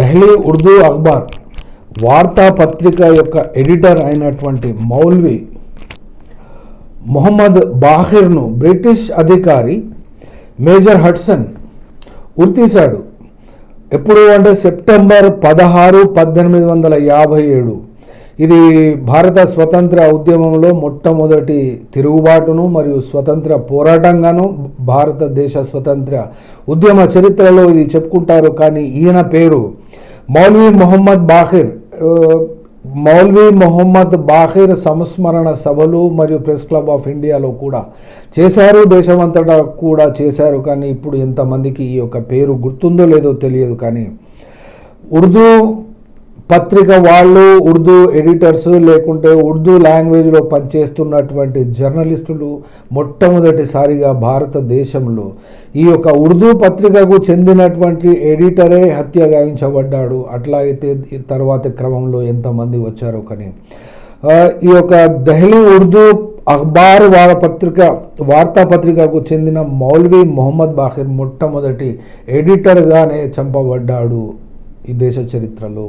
దహ్లీ ఉర్దూ అఖ్బార్ వార్తాపత్రిక యొక్క ఎడిటర్ అయినటువంటి మౌల్వి మొహమ్మద్ బాహిర్ను బ్రిటిష్ అధికారి మేజర్ హడ్సన్ ఉరితీశాడు ఎప్పుడు అంటే సెప్టెంబర్ పదహారు పద్దెనిమిది వందల యాభై ఏడు. ఇది భారత స్వతంత్ర ఉద్యమంలో మొట్టమొదటి తిరుగుబాటును మరియు స్వతంత్ర పోరాటంగాను భారతదేశ స్వతంత్ర ఉద్యమ చరిత్రలో ఇది చెప్పుకుంటారు. కానీ ఈయన పేరు మౌల్వీ మొహమ్మద్ బాహిర్ మౌల్వీ మొహమ్మద్ బాహిర్ సంస్మరణ సభలు మరియు ప్రెస్ క్లబ్ ఆఫ్ ఇండియాలో కూడా చేశారు. దేశమంతటా కూడా చేశారు. కానీ ఇప్పుడు ఎంతమందికి ఈ యొక్క పేరు గుర్తుందో లేదో తెలియదు కానీ ఉర్దూ పత్రిక వాళ్ళు ఉర్దూ ఎడిటర్స్ లేకుంటే ఉర్దూ లాంగ్వేజ్లో పనిచేస్తున్నటువంటి జర్నలిస్టులు మొట్టమొదటిసారిగా భారతదేశంలో. ఈ యొక్క ఉర్దూ పత్రికకు చెందినటువంటి ఎడిటరే హత్య గాయించబడ్డాడు అట్లా అయితే ఈ తర్వాతి క్రమంలో ఎంతమంది వచ్చారో కానీ. ఈ యొక్క దహ్లీ ఉర్దూ అఖబార్ వార పత్రిక వార్తాపత్రికకు చెందిన మౌల్వీ మొహమ్మద్ బాహిర్ మొట్టమొదటి ఎడిటర్గానే చంపబడ్డాడు ఈ దేశ చరిత్రలో.